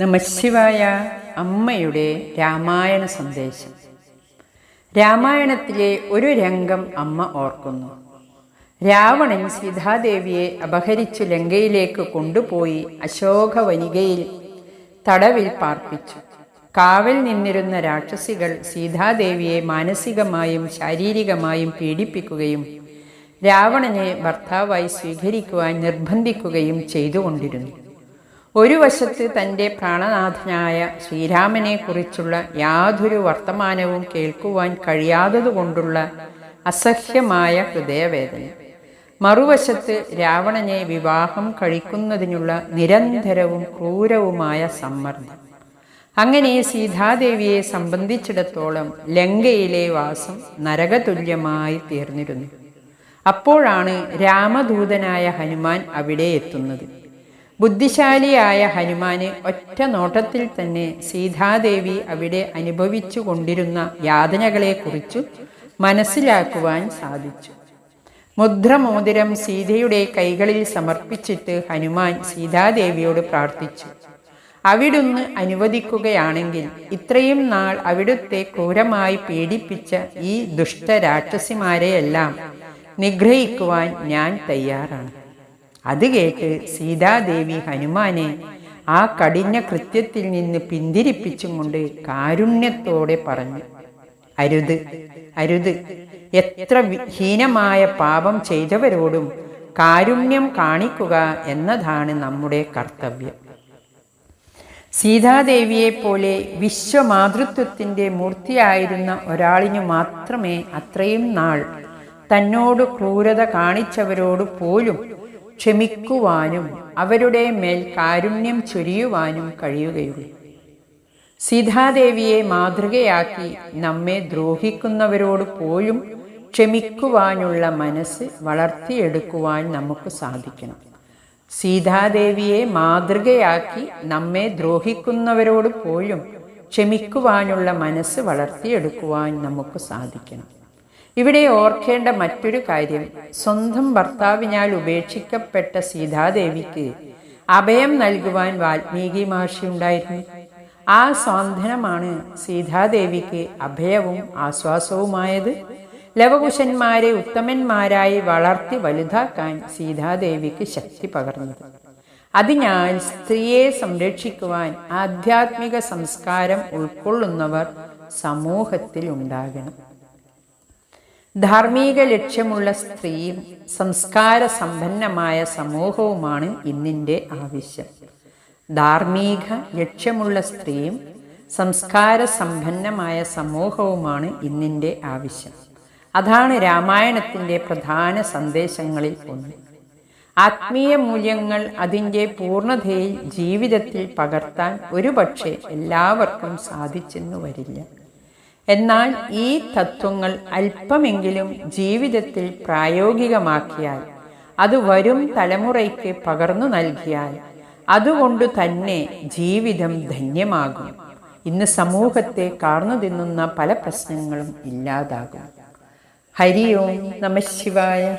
നമശിവായ അമ്മയുടെ രാമായണ സന്ദേശം. രാമായണത്തിലെ ഒരു രംഗം അമ്മ ഓർക്കുന്നു. രാവണൻ സീതാദേവിയെ അപഹരിച്ചു ലങ്കയിലേക്ക് കൊണ്ടുപോയി അശോകവനികയിൽ തടവിൽ പാർപ്പിച്ചു. കാവൽ നിന്നിരുന്ന രാക്ഷസികൾ സീതാദേവിയെ മാനസികമായും ശാരീരികമായും പീഡിപ്പിക്കുകയും രാവണനെ ഭർത്താവായി സ്വീകരിക്കുവാൻ നിർബന്ധിക്കുകയും ചെയ്തുകൊണ്ടിരുന്നു. ഒരു വശത്ത് തന്റെ പ്രാണനാഥനായ ശ്രീരാമനെക്കുറിച്ചുള്ള യാതൊരു വർത്തമാനവും കേൾക്കുവാൻ കഴിയാത്തതുകൊണ്ടുള്ള അസഹ്യമായ ഹൃദയവേദന. മറുവശത്ത് രാവണനെ വിവാഹം കഴിക്കുന്നതിനുള്ള നിരന്തരവും ക്രൂരവുമായ സമ്മർദ്ദം. അങ്ങനെ സീതാദേവിയെ സംബന്ധിച്ചിടത്തോളം ലങ്കയിലെ വാസം നരകതുല്യമായി തീർന്നിരുന്നു. അപ്പോഴാണ് രാമദൂതനായ ഹനുമാൻ അവിടെ എത്തുന്നത്. ബുദ്ധിശാലിയായ ഹനുമാന് ഒറ്റ നോട്ടത്തിൽ തന്നെ സീതാദേവി അവിടെ അനുഭവിച്ചു കൊണ്ടിരുന്ന യാതനകളെക്കുറിച്ചു മനസ്സിലാക്കുവാൻ സാധിച്ചു. മുദ്രമോതിരം സീതയുടെ കൈകളിൽ സമർപ്പിച്ചിട്ട് ഹനുമാൻ സീതാദേവിയോട് പ്രാർത്ഥിച്ചു. അവിടുന്ന് അനുവദിക്കുകയാണെങ്കിൽ ഇത്രയും നാൾ അവിടുത്തെ ക്രൂരമായി പീഡിപ്പിച്ച ഈ ദുഷ്ടരാക്ഷസിമാരെയെല്ലാം നിഗ്രഹിക്കുവാൻ ഞാൻ തയ്യാറാണ്. അത് കേട്ട് സീതാദേവി ഹനുമാനെ ആ കഠിന കൃത്യത്തിൽ നിന്ന് പിന്തിരിപ്പിച്ചും കൊണ്ട് കാരുണ്യത്തോടെ പറഞ്ഞു അരുത് അരുത്. എത്ര ഹീനമായ പാപം ചെയ്തവരോടും കാരുണ്യം കാണിക്കുക എന്നതാണ് നമ്മുടെ കർത്തവ്യം. സീതാദേവിയെ പോലെ വിശ്വമാതൃത്വത്തിന്റെ മൂർത്തിയായിരുന്ന ഒരാളിനു മാത്രമേ അത്രയും നാൾ തന്നോട് ക്രൂരത കാണിച്ചവരോട് പോലും ക്ഷമിക്കുവാനും അവരുടെ മേൽ കാരുണ്യം ചൊരിയുവാനും കഴിയുകയുള്ളൂ. സീതാദേവിയെ മാതൃകയാക്കി നമ്മെ ദ്രോഹിക്കുന്നവരോട് പോലും ക്ഷമിക്കുവാനുള്ള മനസ്സ് വളർത്തിയെടുക്കുവാൻ നമുക്ക് സാധിക്കണം. സീതാദേവിയെ മാതൃകയാക്കി നമ്മെ ദ്രോഹിക്കുന്നവരോട് പോലും ക്ഷമിക്കുവാനുള്ള മനസ്സ് വളർത്തിയെടുക്കുവാൻ നമുക്ക് സാധിക്കണം. ഇവിടെ ഓർക്കേണ്ട മറ്റൊരു കാര്യം. സ്വന്തം ഭർത്താവിനാൽ ഉപേക്ഷിക്കപ്പെട്ട സീതാദേവിക്ക് അഭയം നൽകുവാൻ വാൽമീകി മഹർഷി ഉണ്ടായിരുന്നു. ആ സ്വാന്തനമാണ് സീതാദേവിക്ക് അഭയവും ആശ്വാസവുമായത്. ലവകുശന്മാരെ ഉത്തമന്മാരായി വളർത്തി വലുതാക്കാൻ സീതാദേവിക്ക് ശക്തി പകർന്നത്. അതിനാൽ സ്ത്രീയെ സംരക്ഷിക്കുവാൻ ആധ്യാത്മിക സംസ്കാരം ഉൾക്കൊള്ളുന്നവർ സമൂഹത്തിൽ ഉണ്ടാകണം ധാർമ്മിക ലക്ഷ്യമുള്ള സ്ത്രീയും സംസ്കാര സമ്പന്നമായ സമൂഹവുമാണ് ഇന്നിന്റെ ആവശ്യം. ധാർമ്മിക ലക്ഷ്യമുള്ള സ്ത്രീയും സംസ്കാര സമ്പന്നമായ സമൂഹവുമാണ് ഇന്നിന്റെ ആവശ്യം. അതാണ് രാമായണത്തിന്റെ പ്രധാന സന്ദേശങ്ങളിൽ ഒന്ന്. ആത്മീയ മൂല്യങ്ങൾ അതിന്റെ പൂർണതയിൽ ജീവിതത്തിൽ പകർത്താൻ ഒരുപക്ഷെ എല്ലാവർക്കും സാധിച്ചെന്നു വരില്ല. എന്നാൽ ഈ തത്വങ്ങൾ അല്പമെങ്കിലും ജീവിതത്തിൽ പ്രായോഗികമാക്കിയാൽ അത് വരും തലമുറയ്ക്ക് പകർന്നു നൽകിയാൽ അതുകൊണ്ട് തന്നെ ജീവിതം ധന്യമാകും. ഇന്ന് സമൂഹത്തെ കാർന്നു തിന്നുന്ന പല പ്രശ്നങ്ങളും ഇല്ലാതാകും. ഹരി ഓം നമ ശിവായ.